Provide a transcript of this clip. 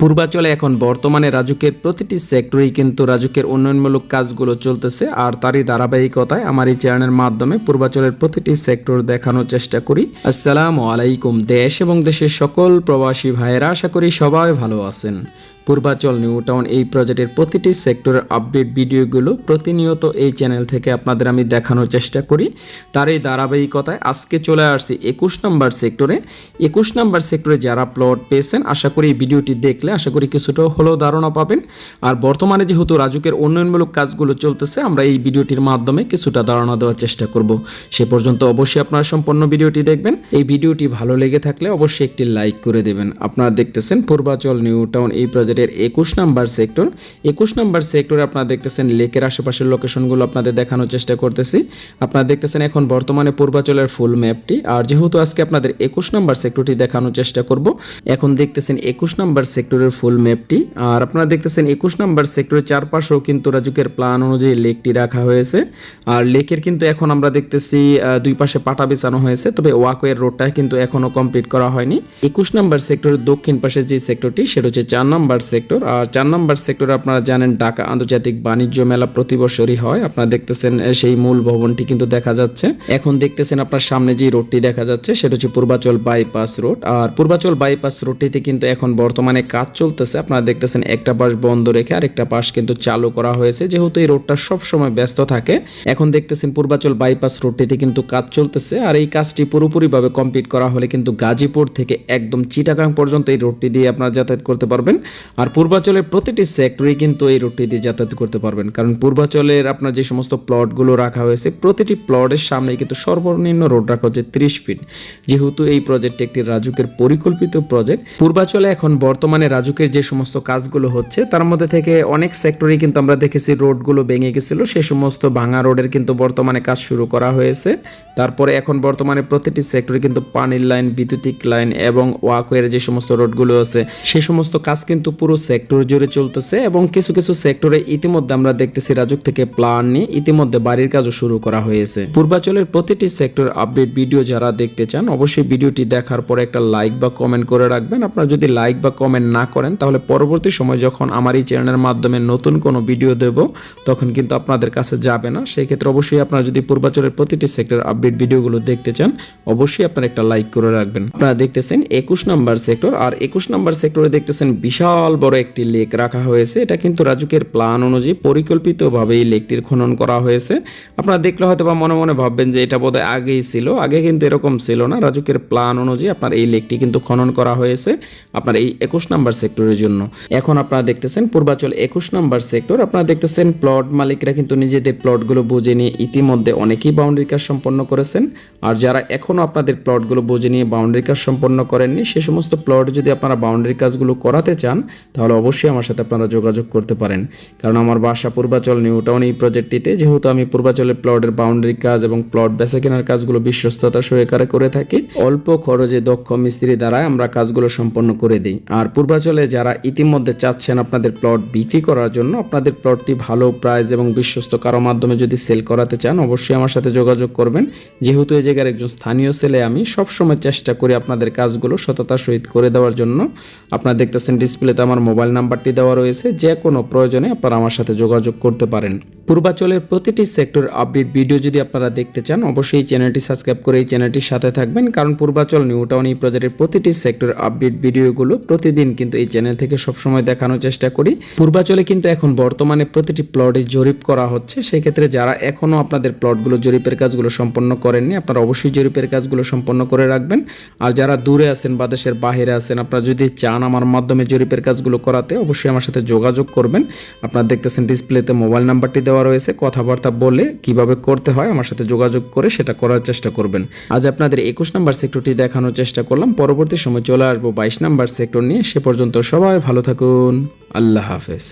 পূর্বাচলে এখন বর্তমানে রাজুকের প্রতিটি সেক্টরেই কিন্তু রাজুকের উন্নয়নমূলক কাজগুলো চলতেছে, আর তারই ধারাবাহিকতায় আমার এই চ্যানেলের মাধ্যমে পূর্বাচলের প্রতিটি সেক্টর দেখানোর চেষ্টা করি। আসসালামু আলাইকুম, দেশ এবং দেশের সকল প্রবাসী ভাইয়েরা, আশা করি সবাই ভালো আছেন। পূর্বাচল নিউ টাউন এই প্রজেক্টের প্রতিটি সেক্টরের আপডেট ভিডিওগুলো প্রতিনিয়ত এই চ্যানেল থেকে আপনাদের আমি দেখানোর চেষ্টা করি। তার এই ধারাবাহিকতায় আজকে চলে আসছি একুশ নম্বর সেক্টরে। একুশ নম্বর সেক্টরে যারা প্লট পেয়েছেন, আশা করি এই ভিডিওটি দেখলে আশা করি কিছুটা হলেও ধারণা পাবেন। আর বর্তমানে যেহেতু রাজুকের উন্নয়নমূলক কাজগুলো চলতেছে, আমরা এই ভিডিওটির মাধ্যমে কিছুটা ধারণা দেওয়ার চেষ্টা করব। সে পর্যন্ত অবশ্যই আপনারা সম্পূর্ণ ভিডিওটি দেখবেন। এই ভিডিওটি ভালো লেগে থাকলে অবশ্যই একটি লাইক করে দেবেন। আপনারা দেখতেছেন পূর্বাচল নিউ টাউন এই প্রজেক্টের একুশ নাম্বার সেক্টর একুশ নাম্বার সেক্টরে আপনারা দেখতেছেন লেকের আশেপাশের লোকেশনগুলো আপনাদের দেখানোর চেষ্টা করতেছি। আপনারা দেখতেছেন এখন বর্তমানে পূর্বাচলের ফুল ম্যাপটি আর যেহেতু আজকে আপনাদের একুশ নাম্বার সেক্টরটি দেখানোর চেষ্টা করব, এখন দেখতেছেন একুশ নাম্বার সেক্টরের ফুল ম্যাপটি আর আপনারা দেখতেছেন একুশ নাম্বার সেক্টরের চারপাশেও কিন্তু রাজুকের প্ল্যান অনুযায়ী লেকটি রাখা হয়েছে। আর লেকের কিন্তু এখন আমরা দেখতেছি দুই পাশে পাটা বিছানো হয়েছে, তবে ওয়াকওয়ের রোডটা কিন্তু এখনও কমপ্লিট করা হয়নি। একুশ নাম্বার সেক্টরের দক্ষিণ পাশে যে সেক্টরটি সেটা হচ্ছে চার নাম্বার সেক্টর আর চার নাম্বার সেক্টরে আপনারা জানেন ঢাকা আন্তর্জাতিক বাণিজ্য মেলা প্রতি বছরই হয়। আপনারা দেখতেছেন সেই মূল ভবনটি কিন্তু দেখা যাচ্ছে। এখন দেখতেছেন আপনার সামনে যে রোডটি দেখা যাচ্ছে, সেটা হচ্ছে পূর্বাচল বাইপাস রোড আর পূর্বাচল বাইপাস রোডটিতে কিন্তু এখন বর্তমানে কাজ চলতেছে। আপনারা দেখতেছেন একটা পাশ বন্ধ রেখে আরেকটা পাশ কিন্তু চালু করা হয়েছে। যেহেতু এই রোডটা সবসময় ব্যস্ত থাকে, এখন দেখতেছেন পূর্বাচল বাইপাস রোডটিতে কিন্তু কাজ চলতেছে, আর এই কাজটি পুরোপুরিভাবে কমপ্লিট করা হলে কিন্তু গাজীপুর থেকে একদম চিটাগাং পর্যন্ত এই রোডটি দিয়ে আপনারা যাতায়াত করতে পারবেন। আর পূর্বাচলের প্রতিটি সেক্টরে কিন্তু এই রোডটি দিয়ে যাতায়াত করতে পারবেন। কারণ পূর্বাচলের আপনার যে সমস্ত প্লটগুলো রাখা হয়েছে, প্রতিটি প্লটের সামনে কিন্তু সর্বনিম্ন রোড রাখা হচ্ছে ত্রিশ ফিট যেহেতু এই প্রজেক্টটি একটি রাজুকের পরিকল্পিত প্রজেক্ট পূর্বাচলে এখন বর্তমানে রাজুকের যে সমস্ত কাজগুলো হচ্ছে, তার মধ্যে থেকে অনেক সেক্টরে কিন্তু আমরা দেখেছি রোডগুলো ভেঙে গেছিল। সে সমস্ত ভাঙা রোডের কিন্তু বর্তমানে কাজ শুরু করা হয়েছে। তারপরে এখন বর্তমানে প্রতিটি সেক্টরে কিন্তু পানির লাইন বিদ্যুতিক লাইন এবং ওয়াকওয়ের যে সমস্ত রোডগুলো আছে, সে সমস্ত কাজ কিন্তু পুরো সেক্টর জুড়ে চলতেছে এবং কিছু কিছু সেক্টরে ইতিমধ্যে আমরা দেখতেছি রাজুক থেকে প্ল্যান নিয়ে ইতিমধ্যে বাড়ির কাজও শুরু করা হয়েছে। পূর্বাচলের প্রতিটি সেক্টর আপডেট ভিডিও যারা দেখতে চান, অবশ্যই ভিডিওটি দেখার পরে একটা লাইক বা কমেন্ট করে রাখবেন। আপনারা যদি লাইক বা কমেন্ট না করেন, তাহলে পরবর্তী সময় যখন আমার এই চ্যানেলের মাধ্যমে নতুন কোনো ভিডিও দেব, তখন কিন্তু আপনাদের কাছে যাবে না। সেই ক্ষেত্রে অবশ্যই আপনারা যদি পূর্বাচলের প্রতিটি সেক্টর আপডেট ভিডিওগুলো দেখতে চান, অবশ্যই আপনারা একটা লাইক করে রাখবেন। আপনারা দেখতেছেন একুশ নাম্বার সেক্টর আর একুশ নাম্বার সেক্টরে দেখতেছেন বিশাল বড় একটি লেক রাখা হয়েছে। এটা কিন্তু রাজুকের প্ল্যান অনুযায়ী পরিকল্পিতভাবে এই লেকটির খনন করা হয়েছে। আপনারা দেখলে হয়তো বা মনে মনে ভাববেন যে এটা বোধহয় আগেই ছিল। আগে কিন্তু এরকম ছিল না। রাজুকের প্ল্যান অনুযায়ী আপনার এই লেকটি কিন্তু খনন করা হয়েছে আপনার এই একুশ নাম্বার সেক্টরের জন্য। এখন আপনারা দেখতেছেন পূর্বাচল একুশ নাম্বার সেক্টর। আপনারা দেখতেছেন প্লট মালিকরা কিন্তু নিজেদের প্লটগুলো বুঝে নিয়ে ইতিমধ্যে অনেকেই বাউন্ডারি কাজ সম্পন্ন করেছেন। আর যারা এখনও আপনাদের প্লটগুলো বুঝে নিয়ে বাউন্ডারি কাজ সম্পন্ন করেননি, সে সমস্ত প্লট যদি আপনারা বাউন্ডারি কাজগুলো করাতে চান তাহলে অবশ্যই আমার সাথে আপনারা যোগাযোগ করতে পারেন। কারণ আমার বাসা পূর্বাচল, নিউ টাউন এই প্রজেক্টটিতে যেহেতু আমি পূর্বাচলের প্লটের বাউন্ডারি কাজ এবং প্লট বেচা কেনার কাজগুলো বিশ্বস্ততা সহকারে করে থাকি, অল্প খরচে দক্ষ মিস্ত্রি দ্বারা আমরা কাজগুলো সম্পন্ন করে দিই। আর পূর্বাচলে যারা ইতিমধ্যে চাচ্ছেন আপনাদের প্লট বিক্রি করার জন্য, আপনাদের প্লটটি ভালো প্রাইস এবং বিশ্বস্ত কারও মাধ্যমে যদি সেল করাতে চান, অবশ্যই আমার সাথে যোগাযোগ করবেন। যেহেতু এই জায়গার একজন স্থানীয় ছেলে আমি, সবসময় চেষ্টা করি আপনাদের কাজগুলো সততার সহিত করে দেওয়ার জন্য। আপনারা দেখতেছেন ডিসপ্লেতে আমার মোবাইল নাম্বারটি দেওয়া রয়েছে, যে কোনো প্রয়োজনে আপনারা আমার সাথে যোগাযোগ করতে পারেন। পূর্বাচলের প্রতিটি সেক্টর আপডেট ভিডিও যদি আপনারা দেখতে চান, অবশ্যই চ্যানেলটি সাবস্ক্রাইব করে এই চ্যানেলটির সাথে থাকবেন, কারণ পূর্বাচল নিউ টাউন এই প্রজেক্টের প্রতিটি সেক্টর আপডেট ভিডিওগুলো প্রতিদিন কিন্তু এই চ্যানেল থেকে সবসময় দেখানোর চেষ্টা করি। পূর্বাচলে কিন্তু এখন বর্তমানে প্রতিটি প্লটে জরিপ করা হচ্ছে, সেক্ষেত্রে যারা এখনও আপনাদের প্লটগুলো জরিপের কাজগুলো সম্পন্ন করেননি, আপনারা অবশ্যই জরিপের কাজগুলো সম্পন্ন করে রাখবেন। আর যারা দূরে আছেন বা দেশের বাহিরে আছেন, আপনারা যদি চান আমার মাধ্যমে জরিপের কাজগুলো করাতে অবশ্যই আমার সাথে যোগাযোগ করবেন। আপনারা দেখতেছেন ডিসপ্লেতে মোবাইল নাম্বারটি দেওয়া রয়েছে। কথাবার্তা বলে কীভাবে করতে হয় আমার সাথে যোগাযোগ করে সেটা করার চেষ্টা করবেন। আজ আপনাদের একুশ নাম্বার সেক্টরটি দেখানোর চেষ্টা করলাম। পরবর্তী সময় চলে আসব বাইশ নাম্বার সেক্টর নিয়ে। সে পর্যন্ত সবাই ভালো থাকুন। আল্লাহ হাফেজ।